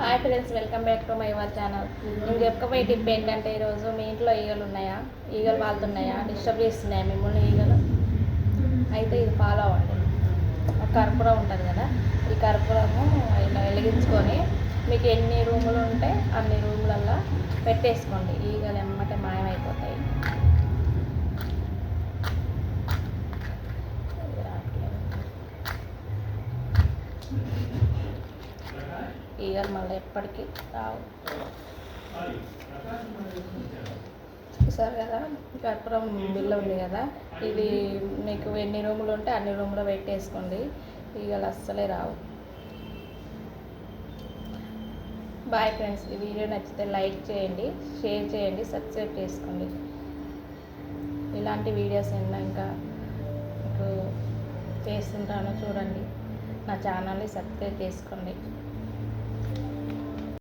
Hi friends welcome back to my were channel నేను చెప్పకపోయే tip ఏంటంటే ఈరోజు మీ ఇంట్లో ఈగలు ఉన్నాయా? ఈగలు వాళ్తున్నాయా? డిస్టర్బ్ చేస్తున్నాయా మిమ్మల్ని ఈగలు? అయితే ఇది ఫాలో అవ్వండి. ఒక కర్పూరం ఉంటుంది కదా ఈ కర్పూరము ఇలా వెలిగించుకొని మీకు ఎన్ని రూములు ఉంటే అన్ని రూములల్లో పెట్టేసుకోండి. ఈగలు ఎమ్మటే మాయమైపోతాయి. Thank you. ఇయర్ మళ్ళీ ఎప్పటికీ. రావు. చూసారు కదా? కర్పూరం బిల్ల ఉంది కదా? ఇది మీకు ఎన్ని రూములు ఉంటే అన్ని రూములు పెట్టేసుకోండి. ఈగలు అస్సలే రావు. బాయ్ ఫ్రెండ్స్ ఈ వీడియో నచ్చితే లైక్ చేయండి షేర్ చేయండి సబ్స్క్రైబ్ చేసుకోండి. ఇలాంటి వీడియోస్ ఎన్నో ఇంకా మీకు చేస్తుంటాను చూడండి. నా ఛానల్ని సబ్స్క్రైబ్ చేసుకోండి.